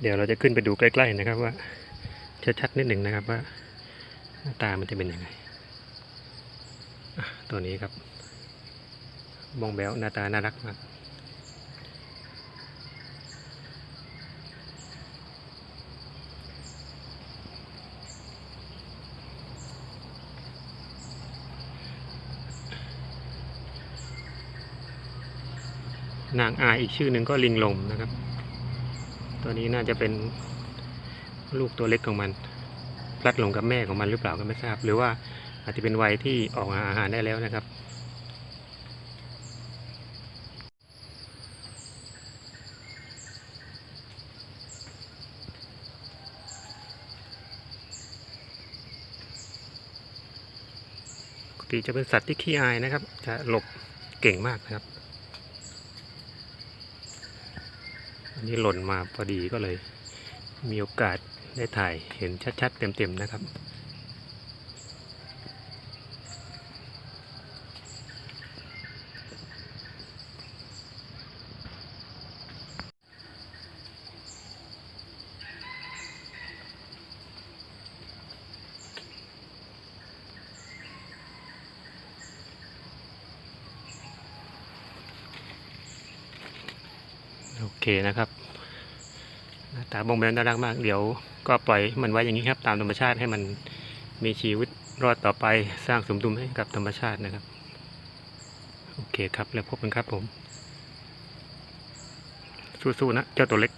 เดี๋ยวเราจะขึ้นไปดูใกล้ ๆ นะครับว่าชัดๆนิดหนึ่งนะครับว่าหน้าตามันจะเป็นยังไงตัวนี้ครับบองแบวหน้าตาน่ารักมากนางอายอีกชื่อหนึ่งก็ลิงลมนะครับ ตัวนี้น่าจะเป็นลูกตัวเล็กของมันพลัดหลงกับแม่ของมันหรือเปล่าก็ไม่ทราบ หรือว่าอาจจะเป็นวัยที่ออกหาอาหารได้แล้วนะครับ ปกติจะเป็นสัตว์ที่ขี้อายนะครับ จะหลบเก่งมากนะครับ อันนี้หล่นมาพอดีก็เลย มีโอกาสได้ถ่ายเห็นชัดๆ เต็มๆนะครับ โอเคนะครับหน้าตาบ่งแบนน่ารักมาก เดี๋ยวก็ปล่อยมันไว้อย่างนี้ครับ ตามธรรมชาติให้มันมีชีวิตรอดต่อไปสร้างสมดุลให้กับธรรมชาตินะครับ โอเคครับแล้วพบกันครับผม สู้ๆนะ เจ้าตัวเล็ก